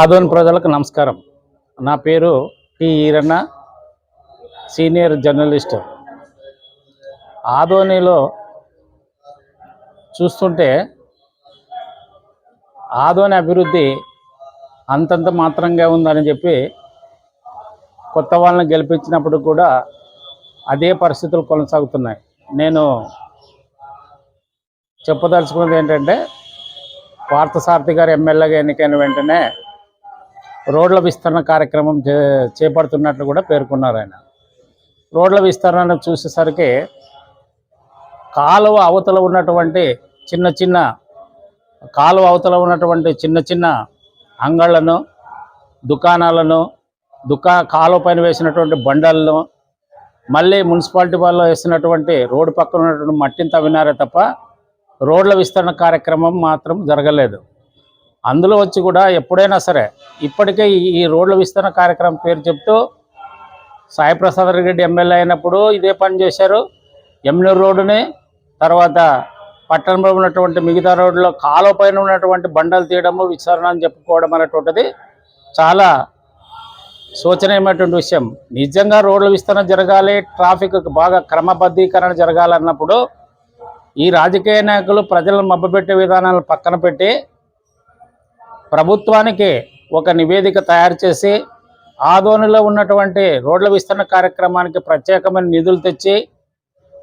ఆదోని ప్రజలకు నమస్కారం. నా పేరు టి ఈరన్న సీనియర్ జర్నలిస్ట్. ఆదోనిలో చూస్తుంటే ఆదోని అభివృద్ధి అంతంత మాత్రంగా ఉందని చెప్పి కొత్త వాళ్ళని గెలిపించినప్పుడు కూడా అదే పరిస్థితులు కొనసాగుతున్నాయి. నేను చెప్పదలుచుకున్నది ఏంటంటే పార్థసారథి గారు ఎమ్మెల్యేగా ఎన్నికైన వెంటనే రోడ్ల విస్తరణ కార్యక్రమం చే చేపడుతున్నట్లు కూడా పేర్కొన్నారు ఆయన. రోడ్ల విస్తరణను చూసేసరికి కాలువ అవతల ఉన్నటువంటి చిన్న చిన్న కాలువ అవతల ఉన్నటువంటి చిన్న చిన్న అంగళ్ళను దుకాణాలను దుకా కాలువ పైన వేసినటువంటి బండలను మళ్ళీ మున్సిపాలిటీ వాళ్ళు వేసినటువంటి రోడ్డు పక్కన ఉన్నటువంటి మట్టిని తవ్వినారే తప్ప రోడ్ల విస్తరణ కార్యక్రమం మాత్రం జరగలేదు. అందులో వచ్చి కూడా ఎప్పుడైనా సరే ఇప్పటికే ఈ- రోడ్ల విస్తరణ కార్యక్రమం పేరు చెప్తూ సాయిప్రసాద్ రెడ్డి ఎమ్మెల్యే అయినప్పుడు ఇదే పని చేశారు. ఎమ్నూరు రోడ్డుని తర్వాత పట్టణంలో ఉన్నటువంటి మిగతా రోడ్లో కాలువ పైన ఉన్నటువంటి బండలు తీయడము విచారణ అని చెప్పుకోవడం అనేటువంటిది చాలా శోచనీయమైనటువంటి విషయం. నిజంగా రోడ్ల విస్తరణ జరగాలి ట్రాఫిక్ బాగా క్రమబద్ధీకరణ జరగాలన్నప్పుడు ఈ రాజకీయ నాయకులు ప్రజలను మబ్బపెట్టే విధానాలను పక్కన పెట్టి ప్రభుత్వానికి ఒక నివేదిక తయారు చేసి ఆదోనిలో ఉన్నటువంటి రోడ్ల విస్తరణ కార్యక్రమానికి ప్రత్యేకమైన నిధులు తెచ్చి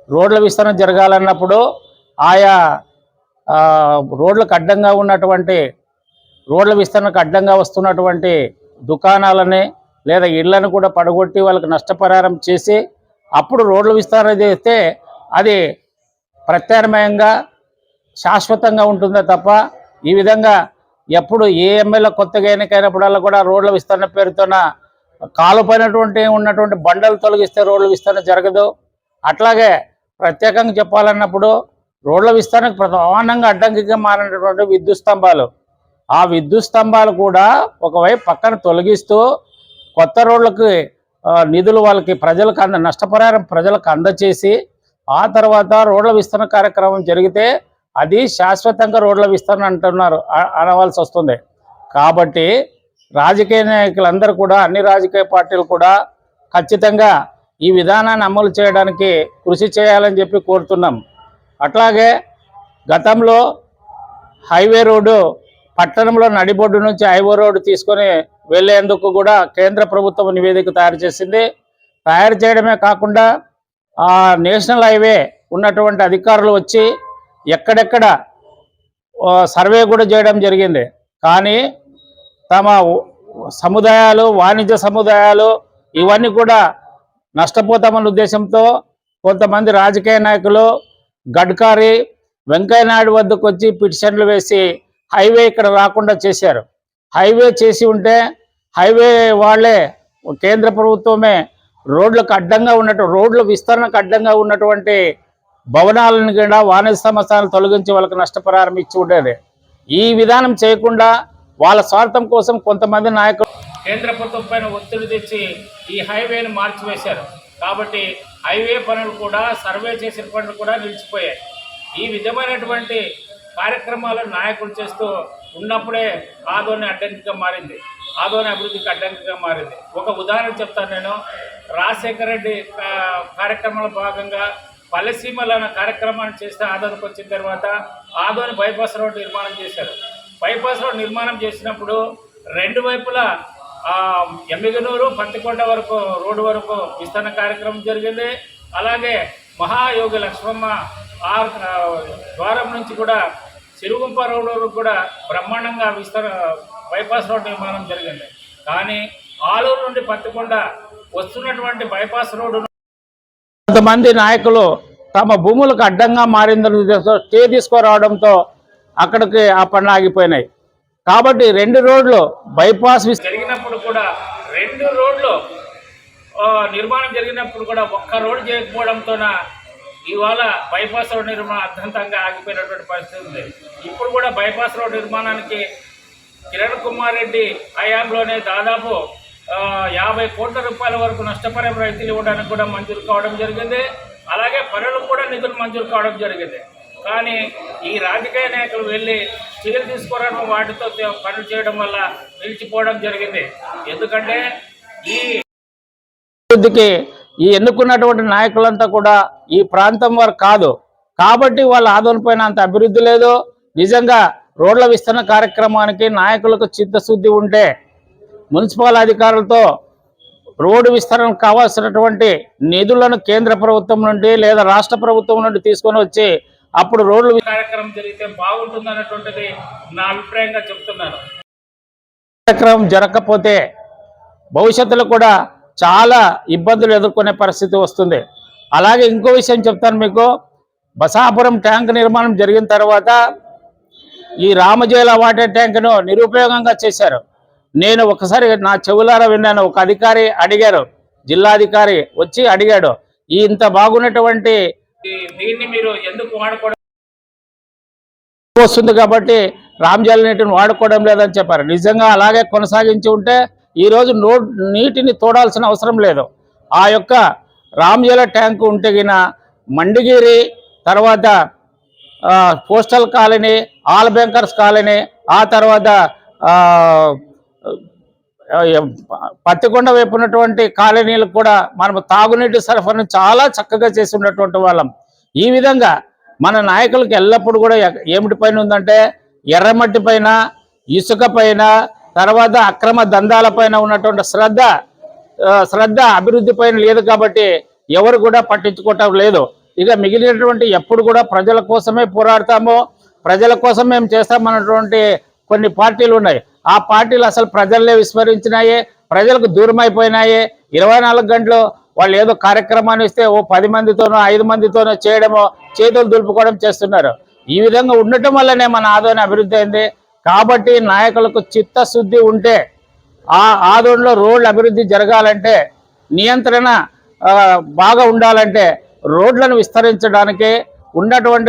రోడ్ల విస్తరణ జరగాలన్నప్పుడు ఆయా రోడ్లకు అడ్డంగా ఉన్నటువంటి రోడ్ల విస్తరణకు అడ్డంగా వస్తున్నటువంటి దుకాణాలని లేదా ఇళ్ళను కూడా పడగొట్టి వాళ్ళకి నష్టపరిహారం చేసి అప్పుడు రోడ్ల విస్తరణ చేస్తే అది ప్రత్యామ్నాయంగా శాశ్వతంగా ఉంటుందే తప్ప ఈ విధంగా ఎప్పుడు ఏ ఎమ్మెల్యే కొత్తగా ఎన్నికైనప్పుడల్లా కూడా రోడ్ల విస్తరణ పేరుతోన కాలుపైనటువంటి ఉన్నటువంటి బండలు తొలగిస్తే రోడ్ల విస్తరణ జరగదు. అట్లాగే ప్రత్యేకంగా చెప్పాలన్నప్పుడు రోడ్ల విస్తరణకు ప్రధానంగా అడ్డంకిగా మారినటువంటి విద్యుత్ స్తంభాలు. ఆ విద్యుత్ స్తంభాలు కూడా ఒకవైపు పక్కన తొలగిస్తూ కొత్త రోడ్లకి నిధులు వాళ్ళకి ప్రజలకు అంద నష్టపరిహారం ప్రజలకు అందచేసి ఆ తర్వాత రోడ్ల విస్తరణ కార్యక్రమం జరిగితే అది శాశ్వతంగా రోడ్ల విస్తరణ అంటున్నారు. అనవలసి వస్తుంది. కాబట్టి రాజకీయ నాయకులందరూ కూడా అన్ని రాజకీయ పార్టీలు కూడా ఖచ్చితంగా ఈ విధానాన్ని అమలు చేయడానికి కృషి చేయాలని చెప్పి కోరుతున్నాం. అట్లాగే గతంలో హైవే రోడ్డు పట్టణంలో నడిబొడ్డు నుంచి హైవే రోడ్డు తీసుకొని వెళ్ళేందుకు కూడా కేంద్ర ప్రభుత్వం నివేదిక తయారు చేసింది. తయారు చేయడమే కాకుండా ఆ నేషనల్ హైవే ఉన్నటువంటి అధికారులు వచ్చి ఎక్కడెక్కడ సర్వే కూడా చేయడం జరిగింది. కానీ తమ సముదాయాలు వాణిజ్య సముదాయాలు ఇవన్నీ కూడా నష్టపోతామన్న ఉద్దేశంతో కొంతమంది రాజకీయ నాయకులు గడ్కారీ వెంకయ్యనాయుడు వద్దకు వచ్చి పిటిషన్లు వేసి హైవే ఇక్కడ రాకుండా చేశారు. హైవే చేసి ఉంటే హైవే వాళ్ళే కేంద్ర ప్రభుత్వమే రోడ్లకు అడ్డంగా ఉన్నట్టు రోడ్ల విస్తరణకు అడ్డంగా ఉన్నటువంటి భవనాలను కూడా వాణిజ్య సంస్థలను తొలగించి వాళ్ళకి నష్టపరిహారం ఇచ్చి ఉండేది. ఈ విధానం చేయకుండా వాళ్ళ స్వార్థం కోసం కొంతమంది నాయకులు కేంద్ర ప్రభుత్వం పైన ఒత్తిడి తెచ్చి ఈ హైవేను మార్చివేశారు. కాబట్టి హైవే పనులు కూడా సర్వే చేసిన పనులు కూడా నిలిచిపోయాయి. ఈ విధమైనటువంటి కార్యక్రమాలు నాయకులు చేస్తూ ఉన్నప్పుడే ఆదోని అడ్డంకిగా మారింది. ఆదోని అభివృద్ధికి అడ్డంకిగా మారింది. ఒక ఉదాహరణ చెప్తాను నేను. రాజశేఖర రెడ్డి కార్యక్రమంలో భాగంగా పల్లెసీమలు అనే కార్యక్రమాన్ని చేస్తే ఆదోనికి వచ్చిన తర్వాత ఆదోని బైపాస్ రోడ్డు నిర్మాణం చేశారు. బైపాస్ రోడ్ నిర్మాణం చేసినప్పుడు రెండు వైపులా ఎమ్మిగనూరు పత్తికొండ వరకు రోడ్డు వరకు విస్తరణ కార్యక్రమం జరిగింది. అలాగే మహాయోగి లక్ష్మమ్మ ఆ ద్వారం నుంచి కూడా సిరుగుంప రోడ్డు వరకు కూడా బ్రహ్మాండంగా విస్తర బైపాస్ రోడ్ నిర్మాణం జరిగింది. కానీ ఆలూరు నుండి పత్తికొండ వస్తున్నటువంటి బైపాస్ రోడ్డు కొంతమంది నాయకులు తమ భూములకు అడ్డంగా మారిందని స్టే తీసుకురావడంతో అక్కడికి ఆ పనులు ఆగిపోయినాయి. కాబట్టి రెండు రోడ్లు బైపాస్ జరిగినప్పుడు కూడా రెండు రోడ్లు నిర్మాణం జరిగినప్పుడు కూడా ఒక్క రోడ్డు చేయకపోవడంతోన ఇవాళ బైపాస్ రోడ్ నిర్మాణం అర్థంతంగా ఆగిపోయినటువంటి పరిస్థితి ఉంది. ఇప్పుడు కూడా బైపాస్ రోడ్ నిర్మాణానికి కిరణ్ కుమార్ రెడ్డి హయాంలోనే దాదాపు యాభై కోట్ల రూపాయల వరకు నష్టపరిహారం రైతులు ఇవ్వడానికి కూడా మంజూరు కావడం జరిగింది. అలాగే పనులకు కూడా నిధులు మంజూరు కావడం జరిగింది. కానీ ఈ రాజకీయ నాయకులు వెళ్ళి చర్యలు తీసుకోవడం వాటితో పనులు చేయడం వల్ల నిలిచిపోవడం జరిగింది. ఎందుకంటే ఈ అభివృద్ధికి ఈ ఎన్నుకున్నటువంటి నాయకులంతా కూడా ఈ ప్రాంతం వారు కాదు. కాబట్టి వాళ్ళ ఆదోళన పైన అంత అభివృద్ధి లేదు. నిజంగా రోడ్ల విస్తరణ కార్యక్రమానికి నాయకులకు చిత్తశుద్ధి ఉంటే మున్సిపల్ అధికారులతో రోడ్డు విస్తరణకు కావాల్సినటువంటి నిధులను కేంద్ర ప్రభుత్వం నుండి లేదా రాష్ట్ర ప్రభుత్వం నుండి తీసుకొని వచ్చి అప్పుడు రోడ్లు కార్యక్రమం జరిగితే బాగుంటుంది అన్నటువంటిది నా అభిప్రాయంగా చెప్తున్నాను. కార్యక్రమం జరగకపోతే భవిష్యత్తులో కూడా చాలా ఇబ్బందులు ఎదుర్కొనే పరిస్థితి వస్తుంది. అలాగే ఇంకో విషయం చెప్తాను మీకు. బసాపురం ట్యాంక్ నిర్మాణం జరిగిన తర్వాత ఈ రామజేల వాటర్ ట్యాంకును నిరుపయోగంగా చేశారు. నేను ఒకసారి నా చెవులారా విన్నాను. ఒక అధికారి అడిగారు. జిల్లాధికారి వచ్చి అడిగాడు. ఇంత బాగున్నటువంటి దీన్ని మీరు ఎందుకు వాడుకోవడం? వస్తుంది కాబట్టి రామ్జల్ నీటిని వాడుకోవడం లేదని చెప్పారు. నిజంగా అలాగే కొనసాగించి ఉంటే ఈరోజు నో నీటిని తోడాల్సిన అవసరం లేదు. ఆ యొక్క రామ్జల ట్యాంకు ఉంటే గిన మండిగిరి తర్వాత postal colony all bankers colony ఆ తర్వాత పత్తికొండ వైపు ఉన్నటువంటి కాలనీలకు కూడా మనం తాగునీటి సరఫరాను చాలా చక్కగా చేసి ఉన్నటువంటి వాళ్ళం. ఈ విధంగా మన నాయకులకు ఎల్లప్పుడూ కూడా ఏమిటి పైన ఉందంటే ఎర్రమట్టి పైన ఇసుక పైన తర్వాత అక్రమ దందాల పైన ఉన్నటువంటి శ్రద్ధ శ్రద్ధ అభివృద్ధి పైన లేదు కాబట్టి ఎవరు కూడా పట్టించుకోవటం లేదు. ఇక మిగిలినటువంటి ఎప్పుడు కూడా ప్రజల కోసమే పోరాడతాము ప్రజల కోసం మేము చేస్తామన్నటువంటి కొన్ని పార్టీలు ఉన్నాయి. ఆ పార్టీలు అసలు ప్రజల్నే విస్మరించినాయే ప్రజలకు దూరం అయిపోయినాయి ఇరవై నాలుగు గంటలు వాళ్ళు ఏదో కార్యక్రమాన్ని ఇస్తే ఓ పది మందితోనో ఐదు మందితోనో చేయడమో చేతులు దులుపుకోవడం చేస్తున్నారు. ఈ విధంగా ఉండటం వల్లనే మన ఆదోని అభివృద్ధి అయింది. కాబట్టి నాయకులకు చిత్తశుద్ధి ఉంటే ఆ ఆదోనిలో రోడ్లు అభివృద్ధి జరగాలంటే నియంత్రణ బాగా ఉండాలంటే రోడ్లను విస్తరించడానికి ఉన్నటువంటి